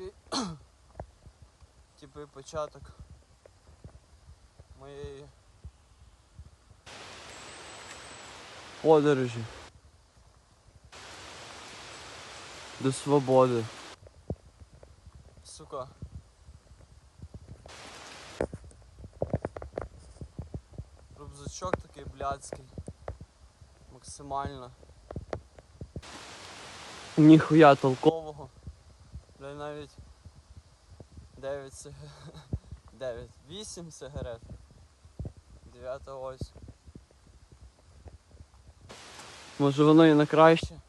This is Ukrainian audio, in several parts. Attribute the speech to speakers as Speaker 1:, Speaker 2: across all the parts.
Speaker 1: такий типу початок моєї подорожі до свободи. Сука. Рюкзачок такий блядський. Максимально. Ніхуя толкового. Навіть 9 сигарет. 9. 8 сигарет. 9 ось. Може воно і на краще.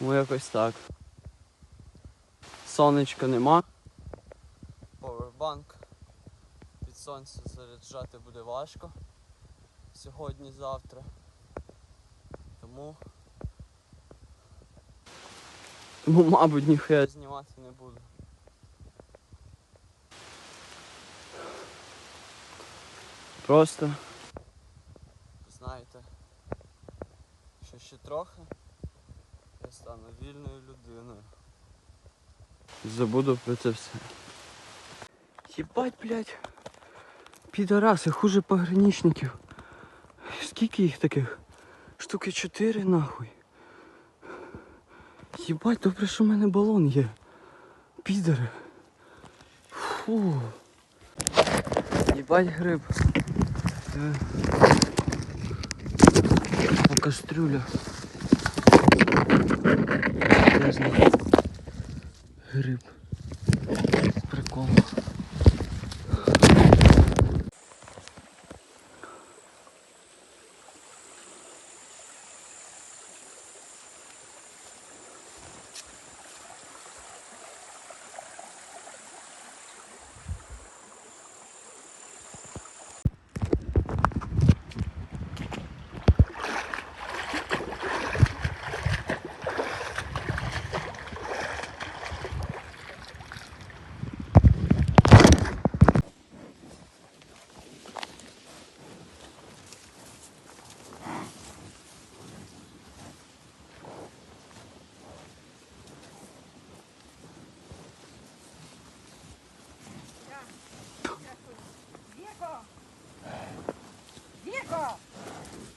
Speaker 1: Ну якось так. Сонечка нема. Повербанк. Від сонця заряджати буде важко. Сьогодні-завтра. Тому. Тому, мабуть, ніхуя знімати не буду. Просто знаєте, що ще трохи я стану вільною людиною. Забуду про це все. Єбать, блядь. Підараси, хуже пограничників. Скільки їх таких? Штуки чотири нахуй. Єбать, добре, що в мене балон є. Підари. Фу. Єбать гриб. Е. О, кастрюля. Гриб.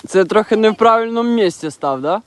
Speaker 1: Це трохи не в правильному місці став, да?